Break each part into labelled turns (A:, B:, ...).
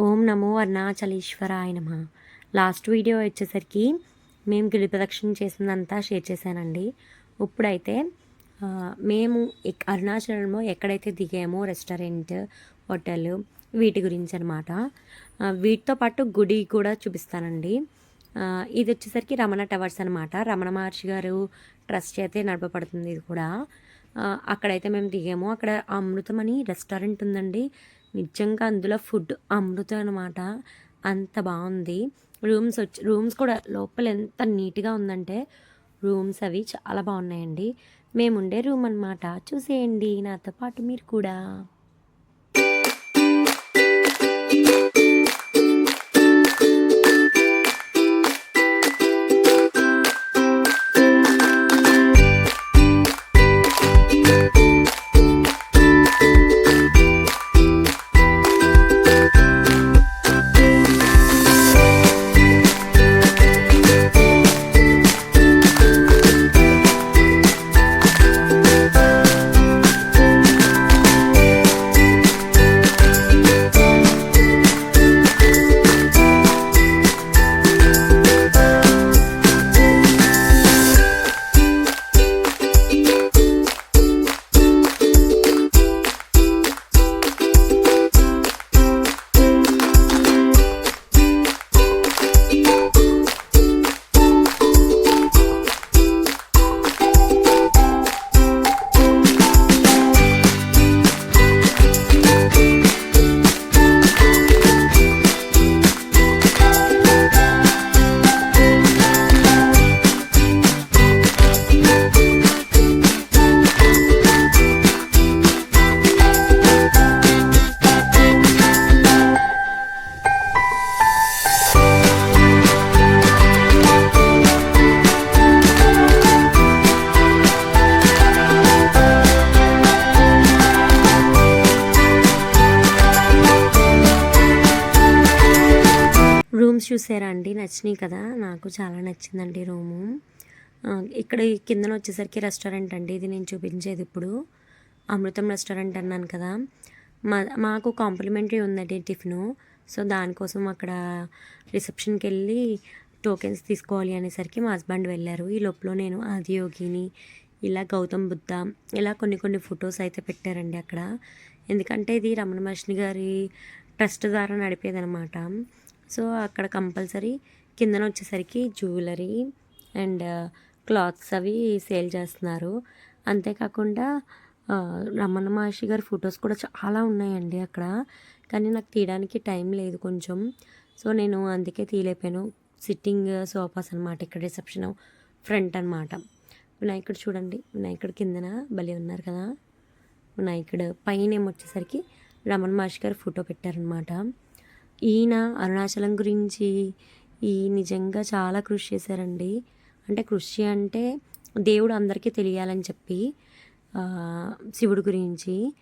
A: ఓం నమో అరుణాచలేశ్వరాయ నమ. Last video వచ్చేసరికి మేము గిరి ప్రదక్షిణ చేసిందంతా షేర్ చేశానండి. ఇప్పుడైతే మేము ఎక్- అరుణాచలంలో ఎక్కడైతే దిగామో రెస్టారెంట్ హోటల్ వీటి గురించి అనమాట వీటితో పాటు గుడి కూడా చూపిస్తానండి. ఇది వచ్చేసరికి రమణ టవర్స్ అనమాట. రమణ మహర్షి గారు ట్రస్ట్ అయితే నడపబడుతుంది ఇది కూడా. అక్కడైతే మేము దిగాము. అక్కడ అమృతం అని రెస్టారెంట్ ఉందండి. నిజంగా అందులో ఫుడ్ అమృతం అనమాట అంత బాగుంది. రూమ్స్ వచ్చి రూమ్స్ కూడా లోపల ఎంత నీట్గా ఉందంటే రూమ్స్ అవి చాలా బాగున్నాయండి. మేము ఉండే రూమ్ అనమాట చూసేయండి నాతో పాటు మీరు కూడా. రూమ్స్ చూసారా అండి? నచ్చినాయి కదా? నాకు చాలా నచ్చిందండి రూము. ఇక్కడ ఈ కిందన వచ్చేసరికి రెస్టారెంట్ అండి. ఇది నేను చూపించేది ఇప్పుడు. అమృతం రెస్టారెంట్ అన్నాను కదా. మా మాకు కాంప్లిమెంటరీ ఉందండి టిఫిను. సో దానికోసం అక్కడ రిసెప్షన్కి వెళ్ళి టోకెన్స్ తీసుకోవాలి అనేసరికి మా హస్బెండ్ వెళ్ళారు. ఈ లోపల నేను ఆదియోగిని ఇలా గౌతమ్ బుద్ధ ఇలా కొన్ని కొన్ని ఫొటోస్ అయితే పెట్టారండి అక్కడ. ఎందుకంటే ఇది రమణ మహర్షిని గారి ట్రస్ట్ ద్వారా నడిపేదనమాట సో అక్కడ కంపల్సరీ కిందన వచ్చేసరికి జ్యువెలరీ అండ్ క్లాత్స్ అవి సేల్ చేస్తున్నారు. అంతేకాకుండా రమణ మహర్షి గారి ఫొటోస్ కూడా చాలా ఉన్నాయండి అక్కడ. కానీ నాకు తీయడానికి టైం లేదు కొంచెం. సో నేను అందుకే తీయలేపాను సిట్టింగ్ సోఫాస్ అనమాట ఇక్కడ రిసెప్షన్ ఫ్రంట్ అనమాట వినాయకుడు చూడండి. వినాయకుడు కిందన భలే ఉన్నారు కదా. వినాయకుడు పైన ఏమొచ్చేసరికి రమణ మహర్షి గారి ఫోటో పెట్టారనమాట ఈయన అరుణాచలం గురించి ఈ నిజంగా చాలా కృషి చేశారండి. అంటే కృషి అంటే దేవుడు అందరికీ తెలియాలని చెప్పి శివుడు గురించి.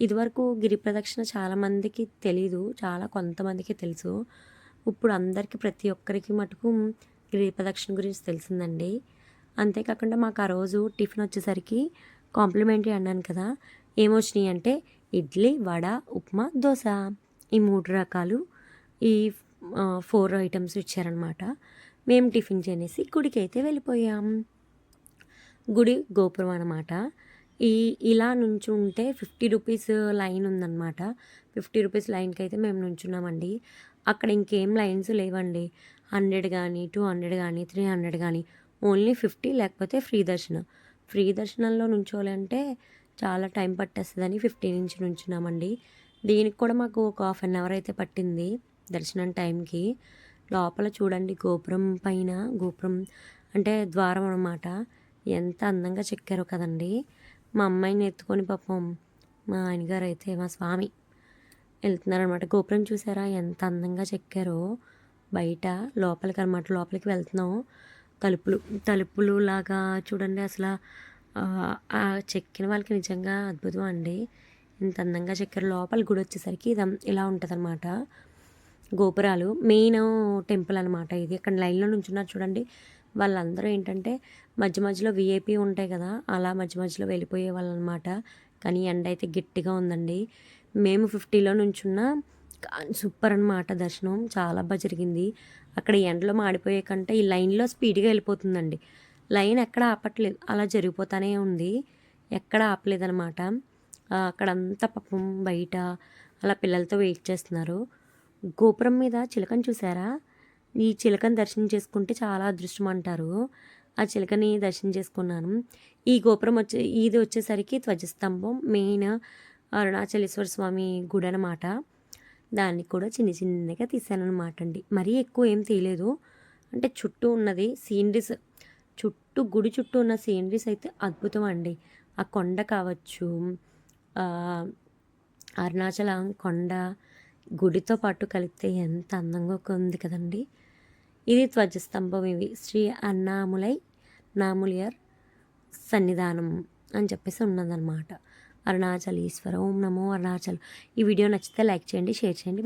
A: ఇదివరకు గిరి ప్రదక్షిణ చాలామందికి తెలీదు చాలా కొంతమందికి తెలుసు. ఇప్పుడు అందరికీ ప్రతి ఒక్కరికి మటుకు గిరి ప్రదక్షిణ గురించి తెలిసిందండి. అంతేకాకుండా మాకు ఆ రోజు టిఫిన్ వచ్చేసరికి కాంప్లిమెంటరీ అన్నాను కదా ఏమొచ్చినాయి అంటే ఇడ్లీ వడ ఉప్మా దోశ. ఈ మూడు రకాలు ఈ ఫోర్ ఐటమ్స్ ఇచ్చారనమాట మేము టిఫిన్ చేసి గుడికి అయితే వెళ్ళిపోయాం. గుడి గోపురం అనమాట ఈ ఇలా నుంచుంటే ఫిఫ్టీ రూపీస్ లైన్ ఉందన్నమాట. ఫిఫ్టీ రూపీస్ లైన్కి అయితే మేము నుంచున్నామండి. అక్కడ ఇంకేం లైన్స్ లేవండి. హండ్రెడ్ కానీ టూ హండ్రెడ్ కానీ త్రీ హండ్రెడ్ కానీ ఓన్లీ ఫిఫ్టీ లేకపోతే ఫ్రీ దర్శనం. ఫ్రీ దర్శనంలో నుంచోవాలంటే చాలా టైం పట్టేస్తుందని ఫిఫ్టీ నుంచి నుంచున్నామండి. దీనికి కూడా మాకు ఒక హాఫ్ అన్ అవర్ అయితే పట్టింది. దర్శనం టైంకి లోపల చూడండి గోపురం పైన గోపురం అంటే ద్వారం అన్నమాట. ఎంత అందంగా చెక్కారు కదండి. మా అమ్మాయిని ఎత్తుకొని పాపం మా ఆయనగారు అయితే మా స్వామి వెళ్తున్నారనమాట గోపురం చూసారా ఎంత అందంగా చెక్కారో. బయట లోపలికి అనమాట లోపలికి వెళ్తున్నాం. తలుపులు తలుపులు లాగా చూడండి అసలు. ఆ, చెక్కిన వాళ్ళకి నిజంగా అద్భుతం అండి. ఇంత అందంగా చెక్కారు. లోపల గుడి వచ్చేసరికి ఇది ఇలా ఉంటుంది అనమాట గోపురాలు మెయిన్ టెంపుల్ అనమాట ఇది. ఇక్కడ లైన్లో నుంచున్నారు చూడండి. వాళ్ళందరూ ఏంటంటే మధ్య మధ్యలో విఐపీ ఉంటాయి కదా అలా మధ్య మధ్యలో వెళ్ళిపోయే వాళ్ళు అనమాట కానీ ఎండ అయితే గట్టిగా ఉందండి. మేము ఫిఫ్టీలో నుంచున్న సూపర్ అన్నమాట దర్శనం. చాలా బాగా జరిగింది. అక్కడ ఎండలో మాడిపోయే కంటే ఈ లైన్లో స్పీడ్గా వెళ్ళిపోతుందండి. లైన్ ఎక్కడ ఆపట్లేదు. అలా జరిగిపోతానే ఉంది. ఎక్కడ ఆపలేదనమాట అక్కడంతా పాపం బయట అలా పిల్లలతో వెయిట్ చేస్తున్నారు. గోపురం మీద చిలకని చూసారా? ఈ చిలకని దర్శనం చేసుకుంటే చాలా అదృష్టం అంటారు. ఆ చిలకని దర్శనం చేసుకున్నాను. ఈ గోపురం వచ్చే ఇది వచ్చేసరికి ధ్వజస్తంభం మెయిన్ అరుణాచలేశ్వర స్వామి గుడి అనమాట దాన్ని కూడా చిన్న చిన్నగా తీసానమాట అండి. మరీ ఎక్కువ ఏం తీయలేదు. అంటే చుట్టూ ఉన్నది సీనరీస్ చుట్టూ గుడి చుట్టూ ఉన్న సీనరీస్ అయితే అద్భుతం అండి. ఆ కొండ కావచ్చు అరుణాచలం కొండ గుడితో పాటు కలిపితే ఎంత అందంగా ఉంది కదండి. ఇది ధ్వజస్తంభం ఇవి. శ్రీ అన్నాములై నాములియర్ సన్నిధానం అని చెప్పేసి ఉన్నదన్నమాట. అరుణాచలీశ్వర ఓం నమో అరుణాచల్. ఈ వీడియో నచ్చితే లైక్ చేయండి షేర్ చేయండి.